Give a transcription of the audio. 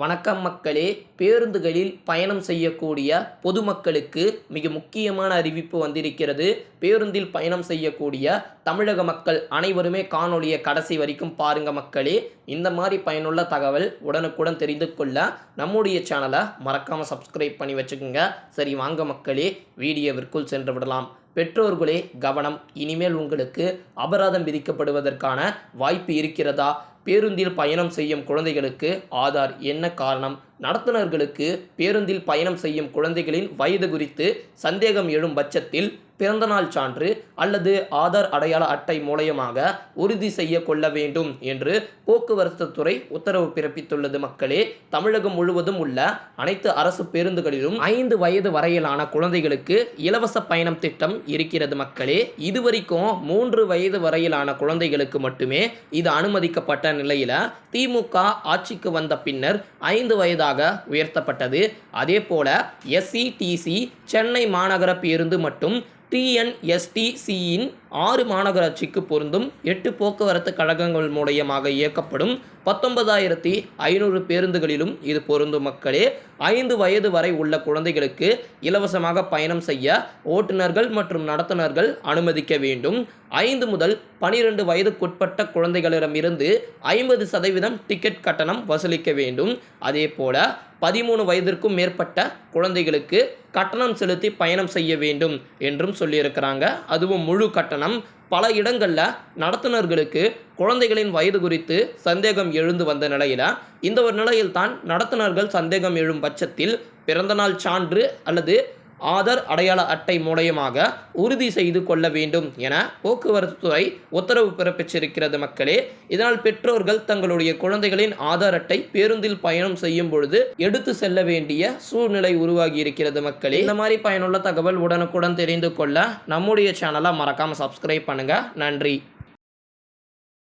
வணக்கம் மக்களே பேருந்துகளில் பயணம் செய்யக்கூடிய பொதுமக்களுக்கு மிக முக்கியமான அறிவிப்பு வந்திருக்கிறது. பேருந்தில் பயணம் செய்யக்கூடிய தமிழக மக்கள் அனைவருமே காணொலியை கடைசி வரைக்கும் பாருங்க மக்களே. இந்த மாதிரி பயனுள்ள தகவல் உடனுக்குடன் தெரிந்து கொள்ள நம்முடைய சேனலை மறக்காமல் சப்ஸ்கிரைப் பண்ணி வச்சுக்கோங்க. சரி வாங்க மக்களே வீடியோவிற்குள் சென்று விடலாம். பெற்றோர்களே கவனம் இனிமேல் உங்களுக்கு அபராதம் விதிக்கப்படுவதற்கான வாய்ப்பு இருக்கிறதா? பேருந்தில் பயணம் செய்யும் குழந்தைகளுக்கு ஆதார் என்ன காரணம்? நடத்துனர்களுக்கு பேருந்தில் பயணம் செய்யும் குழந்தைகளின் வயது குறித்து சந்தேகம் எழும் பட்சத்தில் பிறந்தநாள் சான்று அல்லது ஆதார் அடையாள அட்டை மூலயமாக உறுதி செய்ய கொள்ள வேண்டும் என்று போக்குவரத்து துறை உத்தரவு பிறப்பித்துள்ளது மக்களே. தமிழகம் முழுவதும் உள்ள அனைத்து அரசு பேருந்துகளிலும் ஐந்து வயது வரையிலான குழந்தைகளுக்கு இலவச பயணம் திட்டம் இருக்கிறது மக்களே. இதுவரைக்கும் மூன்று வயது வரையிலான குழந்தைகளுக்கு மட்டுமே இது அனுமதிக்கப்பட்ட நிலையில் திமுக ஆட்சிக்கு வந்த பின்னர் ஐந்து வயதாக உயர்த்தப்பட்டது. அதே போல எஸ்சிடிசி சென்னை மாநகர பேருந்து மற்றும் டிஎன்எஸ்டிசியின் ஆறு மாநகராட்சிக்கு பொருந்தும் எட்டு போக்குவரத்து கழகங்கள் மூலயமாக இயக்கப்படும் பத்தொன்பதாயிரத்தி ஐநூறு பேருந்துகளிலும் இது பொருந்தும் மக்களே. ஐந்து வயது வரை உள்ள குழந்தைகளுக்கு இலவசமாக பயணம் செய்ய ஓட்டுநர்கள் மற்றும் நடத்துனர்கள் அனுமதிக்க வேண்டும். ஐந்து முதல் பனிரெண்டு வயதுக்குட்பட்ட குழந்தைகளிடமிருந்து ஐம்பது சதவீதம் டிக்கெட் கட்டணம் வசூலிக்க வேண்டும். அதே போல பதிமூணு வயதிற்கும் மேற்பட்ட குழந்தைகளுக்கு கட்டணம் செலுத்தி பயணம் செய்ய வேண்டும் என்றும் சொல்லியிருக்கிறாங்க. அதுவும் முழு கட்டணம். பல இடங்களில் நடத்துனர்களுக்கு குழந்தைகளின் வயது குறித்து சந்தேகம் எழுந்து வந்த நிலையில் இந்த ஒரு நிலையில்தான் நடத்துனர்கள் சந்தேகம் எழும் பட்சத்தில் பிறந்தநாள் சான்று அல்லது ஆதார் அடையாள அட்டை மூலயமாக உறுதி செய்து கொள்ள வேண்டும் என போக்குவரத்து துறை உத்தரவு பிறப்பிச்சிருக்கிறது மக்களே. இதனால் பெற்றோர்கள் தங்களுடைய குழந்தைகளின் ஆதார் அட்டை பேருந்தில் பயணம் செய்யும் பொழுது எடுத்து செல்ல வேண்டிய சூழ்நிலை உருவாகி இருக்கிறது மக்களே. இந்த மாதிரி பயனுள்ள தகவல் உடனுக்குடன் தெரிந்து கொள்ள நம்முடைய சேனலை மறக்காம சப்ஸ்கிரைப் பண்ணுங்க. நன்றி.